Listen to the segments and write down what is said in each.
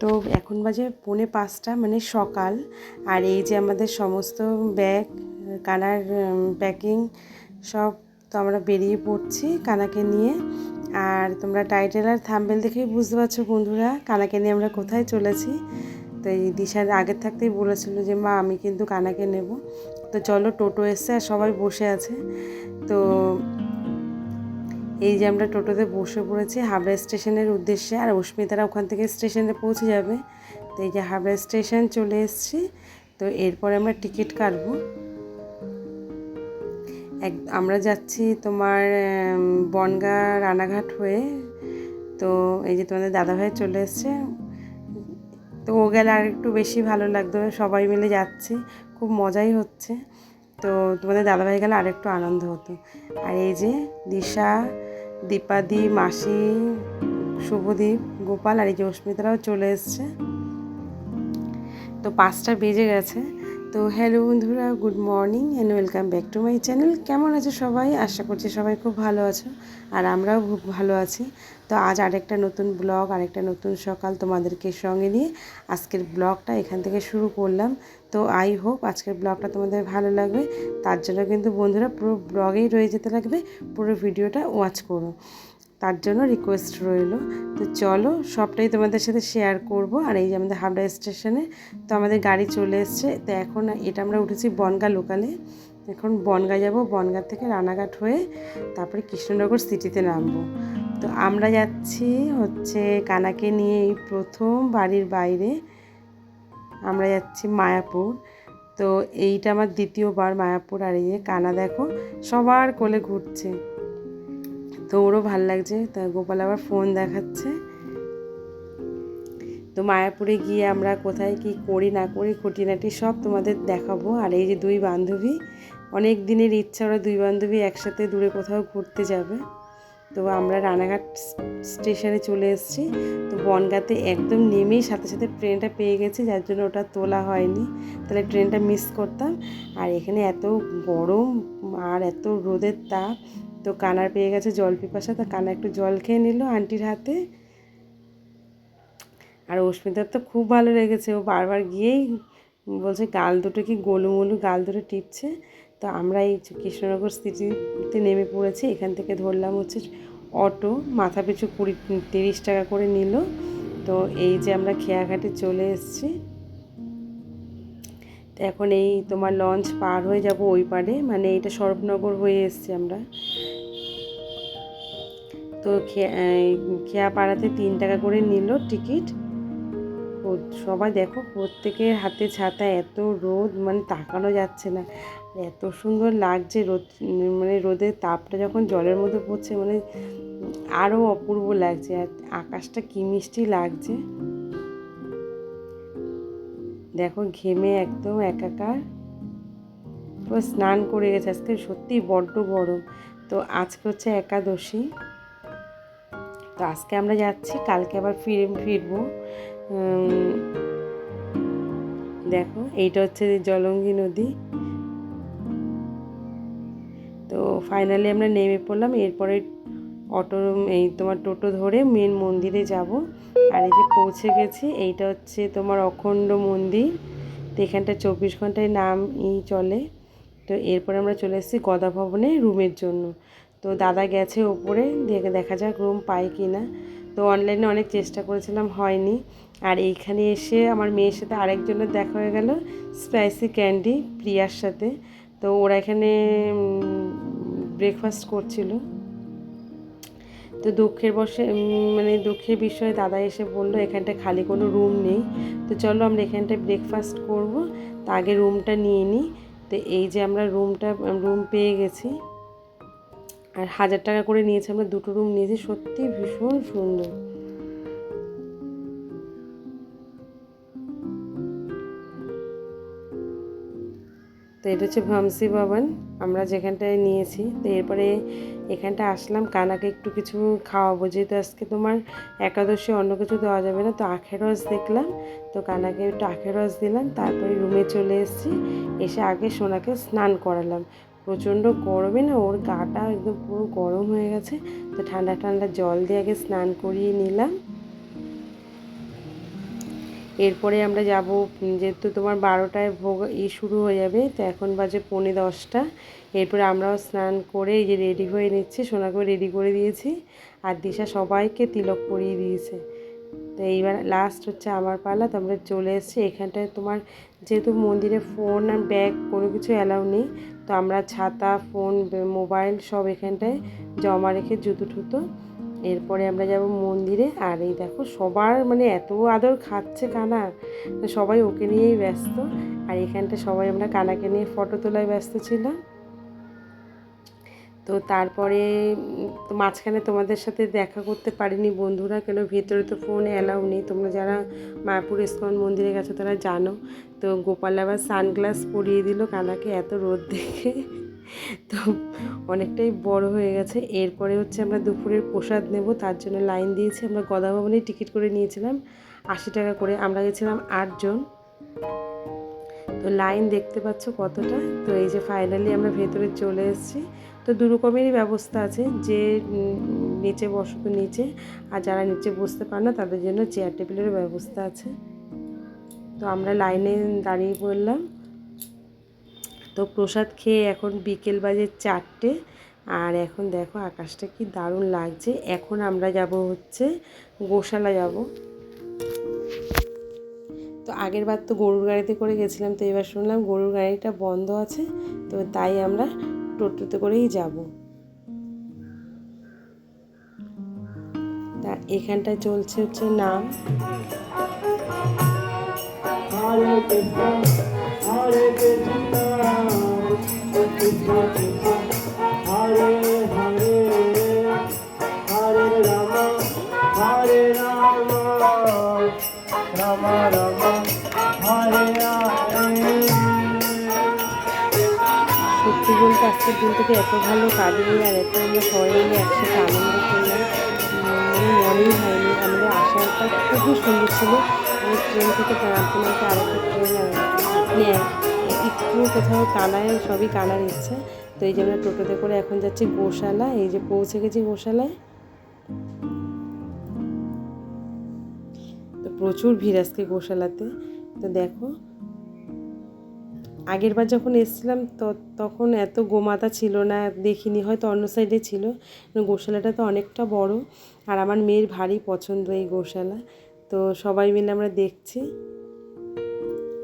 তো এখন বাজে পৌনে পাঁচটা মানে সকাল। আর এই যে আমাদের সমস্ত ব্যাগ, কানার প্যাকিং সব তো আমরা বেরিয়ে পড়ছি কানাকে নিয়ে। আর তোমরা টাইটেল আর থাম্বেল দেখেই বুঝতে পারছ বন্ধুরা, কানাকে নিয়ে আমরা কোথায় চলেছি। তো এই দিশার আগের থাকতেই বলেছিল যে, মা, আমি কিন্তু কানাকে নেব। তো চলো টোটো এসছে আর সবাই বসে আছে। তো এই যে আমরা টোটোতে বসে পড়েছি হাবড়া স্টেশনের উদ্দেশ্যে, আর অস্মিতারা ওখান থেকে স্টেশনে পৌঁছে যাবে। তো এই যে হাবড়া স্টেশন চলে এসেছি। তো এরপরে আমরা টিকিট কাটবো। এক, আমরা যাচ্ছি তোমার বনগা রানাঘাট হয়ে। তো এই যে তোমাদের দাদাভাই চলে এসছে। তো ও গেলে আর একটু বেশি ভালো লাগতো। সবাই মিলে যাচ্ছি। খুব মজাই হচ্ছে। তো তোমাদের দাদাভাই গেলে আর একটু আনন্দ হতো। আর এই যে দিশা দীপাদি, মাসি, শুভদীপ, গোপাল আর এই যে অস্মিতারাও চলে এসছে। তো পাঁচটা বেজে গেছে। তো হ্যালো বন্ধুরা, good morning and welcome back to my channel কেমন আছে সবাই? আশা করছি সবাই খুব ভালো আছো আর আমরাও খুব ভালো আছি। তো আজ আরেকটা নতুন ব্লগ, আরেকটা নতুন সকাল তোমাদেরকে সঙ্গে নিয়ে আজকের ব্লগটা এখান থেকে শুরু করলাম। তো আই হোপ আজকের ব্লগটা তোমাদের ভালো লাগবে। তার জন্য কিন্তু বন্ধুরা পুরো ব্লগেই রয়ে যেতে লাগবে, পুরো ভিডিওটা ওয়াচ করো। তার জন্য রিকোয়েস্ট রইল। তো চলো সবটাই তোমাদের সাথে শেয়ার করব। আর এই যে আমাদের হাবড়া স্টেশনে তো আমাদের গাড়ি চলে এসছে। তো এখন এটা আমরা উঠেছি বনগা লোকালে এখন বনগা যাব, বনগা থেকে রানাঘাট হয়ে তারপরে কৃষ্ণনগর সিটিতে নামবো। তো আমরা যাচ্ছি হচ্ছে কানাকে নিয়ে এই প্রথম বাড়ির বাইরে। আমরা যাচ্ছি মায়াপুর। তো এইটা আমার দ্বিতীয়বার মায়াপুর আর এই যে কানা দেখো, সবার কোলে ঘুরছে। তো ওরও ভালো লাগছে। তা গোপাল আবার ফোন দেখাচ্ছে। তো মায়াপুরে গিয়ে আমরা কোথায় কি করি না করি, খুঁটিনাটি সব তোমাদের দেখাবো। আর এই যে দুই বান্ধবী, অনেক দিনের ইচ্ছা ওরা দুই বান্ধবী একসাথে দূরে কোথাও ঘুরতে যাবে। তো আমরা রানাঘাট স্টেশনে চলে এসেছি। তো বনগাতে একদম নেমেই সাথে সাথে ট্রেনটা পেয়ে গেছি, যার জন্য ওটা তোলা হয়নি। তাহলে ট্রেনটা মিস করতাম। আর এখানে এত গরম আর এত রোদের তাপ, তো কানার পেয়ে গেছে জল পিপাসা। তো কানা একটু জল খেয়ে নিল আন্টির হাতে। আর অস্মিতার তো খুব ভালো লেগেছে। ও বারবার গিয়েই বলছে, গাল দুটো কি গোলুমলু, গাল দুটো টিপছে। তো আমরা এই কৃষ্ণনগর সিটিতে নেমে পড়েছি। এখান থেকে ধরলাম হচ্ছে অটো, মাথা পিছু কুড়ি, তিরিশ টাকা করে নিল। তো এই যে আমরা খেয়াঘাটে চলে এসেছি। তো এখন এই তোমার লঞ্চ পার হয়ে যাব ওই পারে মানে এটা সরবনগর হয়ে এসছি আমরা। তো খেয়া পাড়াতে তিন টাকা করে নিল টিকিট। সবাই দেখো, প্রত্যেকের হাতে ছাতা, এত রোদ মানে তাকানো যাচ্ছে না। এত সুন্দর লাগছে রোদ মানে রোদের তাপটা যখন জলের মধ্যে পড়ছে মানে আরও অপূর্ব লাগছে আর আকাশটা কি মিষ্টি লাগছে। দেখো ঘেমে একদম একাকার। পুরো স্নান করে গেছে, আজকে সত্যিই বড্ড গরম। তো আজকে হচ্ছে একাদশী। তো আজকে আমরা যাচ্ছি, কালকে আবার ফিরে, ফিরবো। দেখো এইটা হচ্ছে জলঙ্গি নদী। ফাইনালি আমরা নেমে পড়লাম, এরপরে অটো, এই তোমার টোটো ধরে মেন মন্দিরে যাব। আর এই যে পৌঁছে গেছি, এইটা হচ্ছে তোমার অখণ্ড মন্দির। তো এখানটা চব্বিশ ঘন্টায় নাম ই চলে। তো এরপরে আমরা চলে এসেছি গদা ভবনে রুমের জন্য। তো দাদা গেছে ওপরে, দেখে দেখা যাক রুম পাই কি না তো অনলাইনে অনেক চেষ্টা করেছিলাম, হয়নি। আর এইখানে এসে আমার মেয়ের সাথে আরেকজনের দেখা হয়ে গেল স্পাইসি ক্যান্ডি প্রিয়ার সাথে। তো ওরা এখানে ব্রেকফাস্ট করছিল। তো দুঃখের বসে মানে দুঃখের বিষয়ে দাদা এসে বলল, এখানটায় খালি কোনো রুম নেই। তো চলো আমরা এখানটায় ব্রেকফাস্ট করব। তা আগে রুমটা নিয়ে নিই তো এই যে আমরা রুমটা রুম পেয়ে গেছি। আর হাজার টাকা করে নিয়েছি, আমরা দুটো রুম নিয়েছি। সত্যি ভীষণ সুন্দর। তো এটা হচ্ছে ভামসি ভবন, আমরা যেখানটায় নিয়েছি। তো এরপরে এখানটা আসলাম, কানাকে একটু কিছু খাওয়াবো, যেহেতু আজকে তোমার একাদশী, অন্য কিছু দেওয়া যাবে না, তো আখের রস দেখলাম। তো কানাকে একটু আখের রস দিলাম, তারপরে রুমে চলে এসেছি, এসে আগে সোনাকে স্নান করালাম। প্রচণ্ড গরমে না, ওর গাটা একদম পুরো গরম হয়ে গেছে, তো ঠান্ডা ঠান্ডা জল দিয়ে আগে স্নান করিয়ে নিলাম। এরপরে আমরা যাব যেহেতু তোমার বারোটায় ভোগ ই শুরু হয়ে যাবে, তো এখন বাজে পৌনে দশটা। এরপরে আমরাও স্নান করে এই যে রেডি হয়ে নিচ্ছি সোনাকে রেডি করে দিয়েছি, আর দিশা সবাইকে তিলক পরিয়ে দিয়েছে। তো এইবার লাস্ট হচ্ছে আমার পালা, তো আমরা চলে এসেছি। এখানটায় তোমার যেহেতু মন্দিরে ফোন আর ব্যাগ কোনো কিছু অ্যালাউ নেই, তো আমরা ছাতা ফোন মোবাইল সব এখানটায় জমা রেখে জুতো ঠুতো এরপরে আমরা যাব মন্দিরে। আর এই দেখো সবার মানে এত আদর খাচ্ছে কানা। সবাই ওকে নিয়েই ব্যস্ত। আর এখানটা সবাই আমরা কানাকে নিয়ে ফটো তোলায় ব্যস্ত ছিলাম। তো তারপরে মাঝখানে তোমাদের সাথে দেখা করতে পারিনি বন্ধুরা, কেন ভেতরে তো ফোন অ্যালাউ নেই। তোমরা যারা মায়াপুর ইস্কন মন্দিরে গেছো তারা জানো। তো গোপাল আবার সানগ্লাস পরিয়ে দিল কানাকে এত রোদ দেখে। তো অনেকটাই বড় হয়ে গেছে। এরপরে হচ্ছে আমরা দুপুরের প্রসাদ নেব, তার জন্য লাইন দিয়েছি। আমরা গদা ভবনেই টিকিট করে নিয়েছিলাম, আশি টাকা করে। আমরা গেছিলাম আটজন তো লাইন দেখতে পাচ্ছ কতটা। তো এই যে ফাইনালি আমরা ভেতরে চলে এসেছি। তো দু রকমেরই ব্যবস্থা আছে, যে নিচে বসো তো নিচে, আর যারা নিচে বসতে পারে না, তাদের জন্য চেয়ার টেবিলেরও ব্যবস্থা আছে। তো আমরা লাইনে দাঁড়িয়ে পড়লাম। তো প্রসাদ খেয়ে এখন বিকেল বাজে চারটে। আর এখন দেখো আকাশটা কি দারুণ লাগছে। এখন আমরা যাব হচ্ছে গোশালা যাব। তো আগের বার তো গরুর গাড়িতে করে গেছিলাম, তো এবার শুনলাম গরুর গাড়িটা বন্ধ আছে, তো তাই আমরা টোটোতে করেই যাব। তা এখানটায় চলছে হচ্ছে নাম। সত্যি বলতে আজকের দিনটাকে এত ভালো কাটিয়ে আর এত আমরা সবাই মিলে একসাথে আনন্দ করলাম মানে মনেই আমাদের আসাটা খুবই সুন্দর ছিল। আমি ট্রেন থেকে নামতে নামতে আরেকটা ট্রেন নিয়ে একটু কোথাও কানায় সবই কানার ইচ্ছে। তো এই যে আমরা টোটোতে করে এখন যাচ্ছি গোশালা এই যে পৌঁছে গেছি গোশালায়। তো প্রচুর ভিড় আজকে গোশালাতে। তো দেখো আগের বার যখন এসছিলাম, তো তখন এত গোমাতা ছিল না, দেখিনি, হয়তো অন্য সাইডে ছিল। গোশালাটা তো অনেকটা বড়, আর আমার মেয়ের ভারী পছন্দ এই গোশালা। তো সবাই মিলে আমরা দেখছি।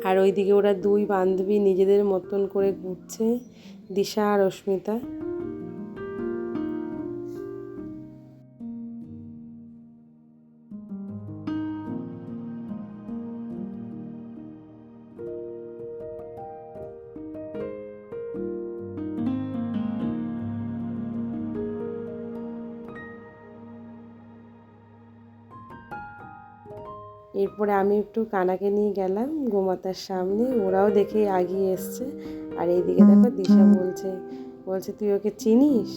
আর ওইদিকে ওরা দুই বান্ধবী নিজেদের মতন করে ঘুরছে, দিশা আর অস্মিতা। এরপরে আমি একটু কানাকে নিয়ে গেলাম, গোমাতার সামনে, ওরাও দেখে আগিয়ে এসছে। আর এইদিকে দেখো দিশা বলছে বলছে, তুই ওকে চিনিস?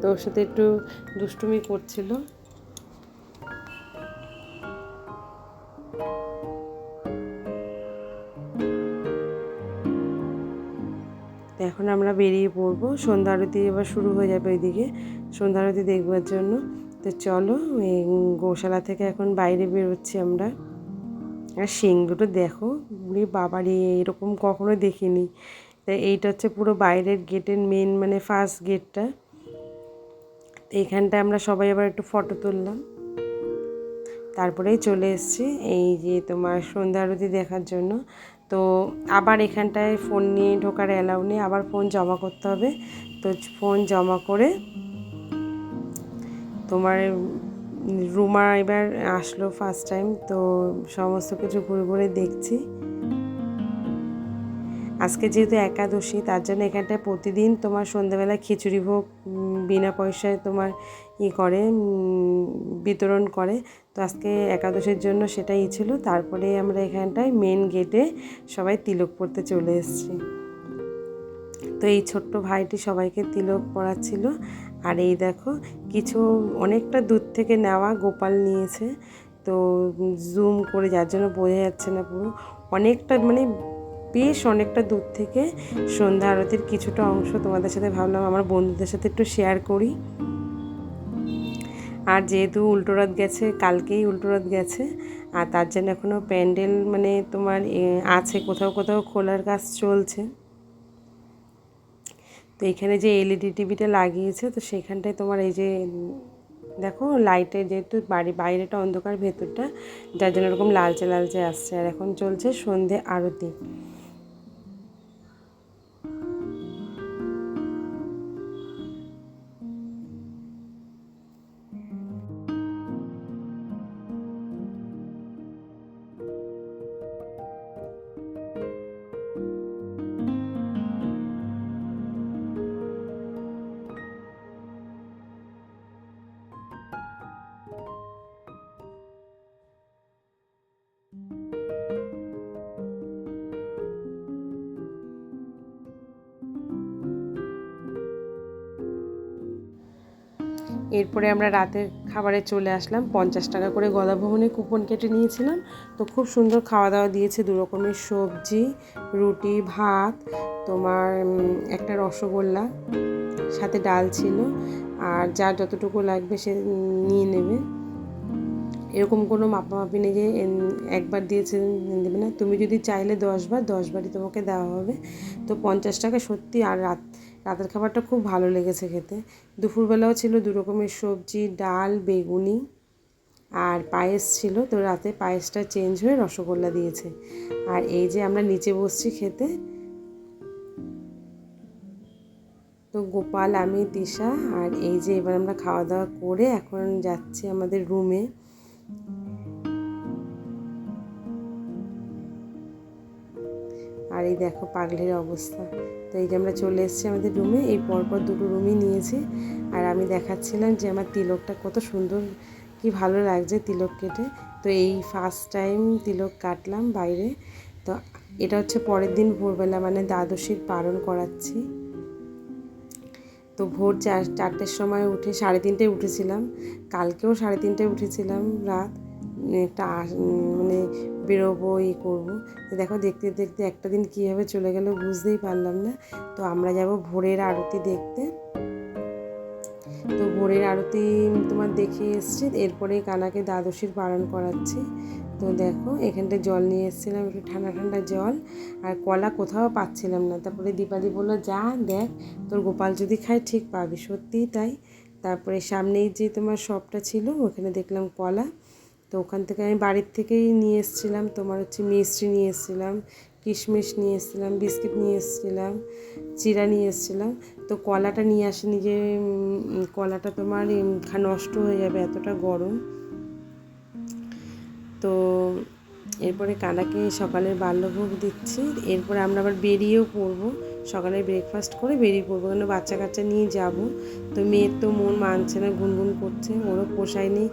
তো ওর সাথে একটু দুষ্টুমি করছিল। এখন আমরা বেরিয়ে পড়ব। সন্ধ্যা আরতি এবার শুরু হয়ে যাবে ওইদিকে। সন্ধ্যা আরতি দেখবার জন্য। তো চলো গোশালা থেকে এখন বাইরে বেরোচ্ছি আমরা। আর শিং দুটো দেখো বাবারে এরকম কখনো দেখিনি। তা এইটা হচ্ছে পুরো বাইরের গেটের মেন মানে ফার্স্ট গেটটা। এইখানটা আমরা সবাই আবার একটু ফটো তুললাম। তারপরেই চলে এসেছি এই যে তোমার সন্ধ্যা আরতি দেখার জন্য। তো আবার এখানটায় ফোন নিয়ে ঢোকার অ্যালাউ নেই, আবার ফোন জমা করতে হবে। তো ফোন জমা করে তোমার রুমা এবার আসলো ফার্স্ট টাইম তো সমস্ত কিছু ঘুরে ঘুরে দেখছি। আজকে যেহেতু একাদশী, তার জন্য এখানটায় প্রতিদিন তোমার সন্ধ্যাবেলা খিচুড়ি ভোগ বিনা পয়সায় তোমার ই করে বিতরণ করে। তো আজকে একাদশের জন্য সেটাই ছিল। তারপরে আমরা এখানটায় মেন গেটে সবাই তিলক পড়তে চলে এসেছি। তো এই ছোট্ট ভাইটি সবাইকে তিলক পড়াচ্ছিল। আর এই দেখো, কিছু অনেকটা দূর থেকে নেওয়া গোপাল নিয়েছে। তো জুম করে যার জন্য বোঝা যাচ্ছে না পুরো। অনেকটা মানে বেশ অনেকটা দূর থেকে সন্ধ্যা আরতির কিছুটা অংশ তোমাদের সাথে ভাবলাম, আমার বন্ধুদের সাথে একটু শেয়ার করি। আর যেহেতু উল্টো রথ গেছে, কালকেই উল্টো রথ গেছে, আর তার জন্য এখনও প্যান্ডেল মানে তোমার আছে, কোথাও কোথাও খোলার কাজ চলছে। তো এখানে যে এলইডি টিভিটা লাগিয়েছে, তো সেখানটায় তোমার এই যে, দেখো লাইটে যেহেতু বাড়ি, বাইরেটা অন্ধকার, ভেতরটা, যার জন্য এরকম লালচে লালচে আসছে। আর এখন চলছে সন্ধে আরতি। এরপরে আমরা রাতের খাবারে চলে আসলাম। পঞ্চাশ টাকা করে গদা ভবনে কুপন কেটে নিয়েছিলাম। তো খুব সুন্দর খাওয়া দাওয়া দিয়েছে দু রকমের সবজি, রুটি, ভাত, তোমার একটা রসগোল্লা, সাথে ডাল ছিল। আর যার যতটুকু লাগবে সে নিয়ে নেবে। এরকম কোনো মাপামাপি নেই যে একবার দিয়েছে দেবে না। তুমি যদি চাইলে দশবার দশবারই তোমাকে দেওয়া হবে। তো পঞ্চাশ টাকা সত্যি আর রাত রাতের খাবারটা খুব ভালো লেগেছে খেতে। দুপুরবেলাও ছিল দু রকমের সবজি, ডাল, বেগুনি আর পায়েস ছিল। তো রাতে পায়েসটা চেঞ্জ হয়ে রসগোল্লা দিয়েছে। আর এই যে আমরা নিচে বসছি খেতে, তো গোপাল, আমি দিশা আর এই যে এবার আমরা খাওয়া দাওয়া করে এখন যাচ্ছি আমাদের রুমে এই দেখো পাগলের অবস্থা। তো এই যে আমরা চলে এসেছি আমাদের রুমে এই পরপর দুটো রুমই নিয়েছি। আর আমি দেখাচ্ছিলাম যে আমার তিলকটা কত সুন্দর, কি ভালো লাগছে তিলক কেটে। তো এই ফার্স্ট টাইম তিলক কাটলাম বাইরে। তো এটা হচ্ছে পরের দিন ভোরবেলা মানে দ্বাদশীর পালন করাচ্ছি। তো ভোর চার, চারটের সময় উঠে সাড়ে তিনটে উঠেছিলাম। কালকেও সাড়ে তিনটে উঠেছিলাম রাত। একটা মানে বেরোবো, ই করব। দেখো, দেখতে দেখতে একটা দিন কীভাবে চলে গেল বুঝতেই পারলাম না। তো আমরা যাব ভোরের আরতি দেখতে। তো ভোরের আরতি তোমার দেখে এসছি। এরপরে কানাকে দ্বাদশীর পালন করাচ্ছি। তো দেখো, এখানটায় জল নিয়ে এসেছিলাম, একটু ঠান্ডা ঠান্ডা জল। আর কলা কোথাও পাচ্ছিলাম না। তারপরে দীপালি বলল, যা, দেখ, তোর গোপাল যদি খায় ঠিক পাবি। সত্যিই তাই। তারপরে সামনেই যে তোমার শপটা ছিল, ওখানে দেখলাম কলা। তো ওখান থেকে আমি বাড়ির থেকেই নিয়ে এসেছিলাম। তোমার হচ্ছে মিষ্টি নিয়ে এসেছিলাম, কিশমিশ নিয়ে এসেছিলাম, বিস্কিট নিয়ে এসেছিলাম চিরা নিয়ে এসেছিলাম। তো কলাটা নিয়ে আসিনি যে কলাটা তোমার নষ্ট হয়ে যাবে এতটা গরম। তো এরপরে কানাকে সকালের বাল্যভোগ দিচ্ছি। এরপরে আমরা আবার বেরিয়েও পড়ব। সকালে ব্রেকফাস্ট করে বেরিয়ে পড়ব। কেন বাচ্চা কাচ্চা নিয়ে যাব। তো মেয়ের তো মন মানছে না, গুনগুন করছে। ওরও পোষায়নি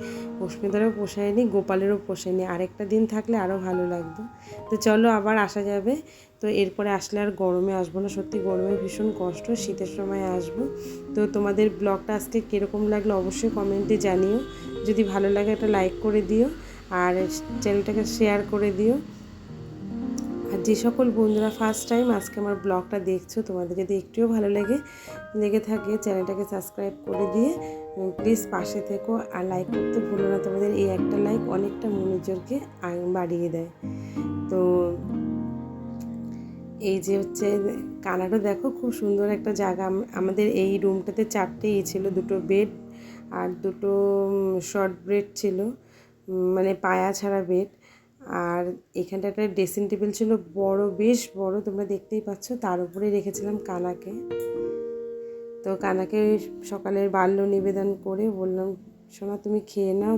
অস্মিতারও পোষায়নি গোপালেরও পোষায়নি আরেকটা দিন থাকলে আরও ভালো লাগতো। তো চলো আবার আসা যাবে। তো এরপরে আসলে আর গরমে আসব না। সত্যি গরমে ভীষণ কষ্ট, শীতের সময় আসব। তো তোমাদের ব্লগটা আজকে কীরকম লাগল অবশ্যই কমেন্টে জানিও। যদি ভালো লাগে একটা লাইক করে দিও। আর চ্যানেলটাকে শেয়ার করে দিও। যে সকল বন্ধুরা ফার্স্ট টাইম আজকে আমার ব্লগটা দেখছ, তোমাদের যদি একটুও ভালো লেগে লেগে থাকে, চ্যানেলটাকে সাবস্ক্রাইব করে দিয়ে প্লিজ পাশে থেকো আর লাইক করতে ভুলো না। তোমাদের এই একটা লাইক অনেকটা মনোযোগকে বাড়িয়ে দেয়। তো এই যে হচ্ছে কানাডা দেখো খুব সুন্দর একটা জায়গা। আমাদের এই রুমটাতে চারটে ই ছিল, দুটো বেড আর দুটো শর্ট বেড ছিল। মানে পায়া ছাড়া বেড আর এখানটা একটা ড্রেসিং টেবিল ছিল, বড়, বেশ বড়, তোমরা দেখতেই পাচ্ছ, তার উপরে রেখেছিলাম কানাকে। তো কানাকে সকালের বাল্য নিবেদন করে বললাম, সোনা, তুমি খেয়ে নাও।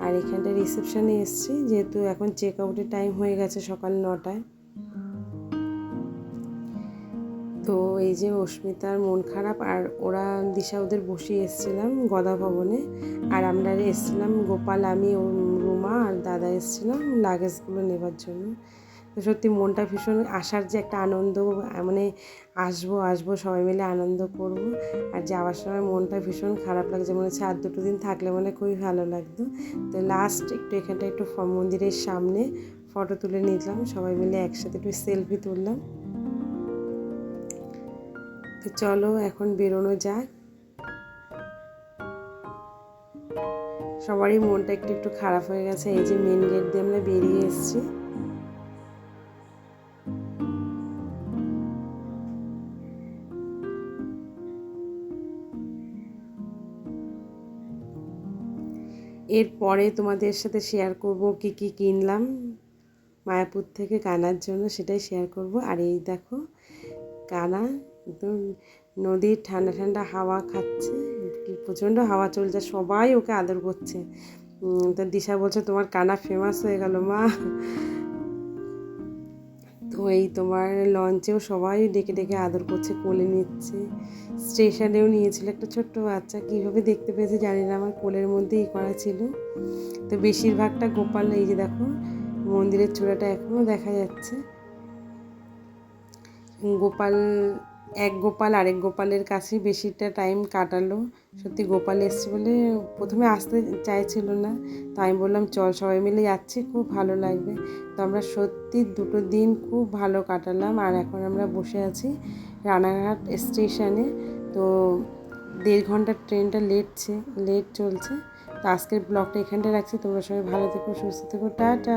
আর এখানটা রিসেপশানে এসেছি, যেহেতু এখন চেক আউটের টাইম হয়ে গেছে সকাল নটায়। তো এই যে অস্মিতার মন খারাপ, আর ওরা দিশা ওদের বসিয়ে এসেছিলাম গদা ভবনে, আর আমরা এসেছিলাম গোপাল, আমি রুমা আর দাদা এসেছিলাম লাগেজগুলো নেবার জন্য। তো সত্যি মনটা ভীষণ আসার যে একটা আনন্দ মানে আসব আসব, সবাই মিলে আনন্দ করব। আর যাওয়ার সময় মনটা ভীষণ খারাপ লাগছে, মনে হচ্ছে আর দুটো দিন থাকলে মানে খুবই ভালো লাগতো। তো লাস্ট একটু এখানটা একটু মন্দিরের সামনে ফটো তুলে নিলাম, সবাই মিলে একসাথে একটু সেলফি তুললাম। তো চলো এখন বেরোনো যাক। সবারই মনটা একটু একটু খারাপ হয়ে গেছে। এই যে মেন গেট দিয়ে আমরা বেরিয়ে এসেছি। এরপরে তোমাদের সাথে শেয়ার করব কি কি কিনলাম মায়াপুর থেকে কানার জন্য, সেটাই শেয়ার করব। আর এই দেখো, কানা একদম নদীর ঠান্ডা ঠান্ডা হাওয়া খাচ্ছে। প্রচণ্ড হাওয়া চলছে, সবাই ওকে আদর করছে। তো দিশা বলছে, তোমার কানা ফেমাস হয়ে গেল মা। তো এই তোমার লঞ্চেও সবাই ডেকে ডেকে আদর করছে, কোলে নিচ্ছে। স্টেশনেও নিয়েছিল একটা ছোট্ট বাচ্চা, কীভাবে দেখতে পেয়েছে জানি না, আমার কোলের মধ্যেই করা ছিল। তো বেশিরভাগটা গোপাল, এই যে দেখো, মন্দিরের চূড়াটা এখনও দেখা যাচ্ছে। গোপাল, এক গোপাল আরেক গোপালের কাছেই বেশিটা টাইম কাটালো। সত্যি গোপাল এসছে বলে প্রথমে আসতে চাইছিল না। তো আমি বললাম, চল সবাই মিলে যাচ্ছি, খুব ভালো লাগবে। তো আমরা সত্যি দুটো দিন খুব ভালো কাটালাম। আর এখন আমরা বসে আছি রানাঘাট স্টেশনে। তো দেড় ঘণ্টার ট্রেনটা লেটছে, লেট চলছে। তো আজকের ব্লগটা এখানটা রাখছি। তোমরা সবাই ভালো থেকো, সুস্থ থেকো। টাটা।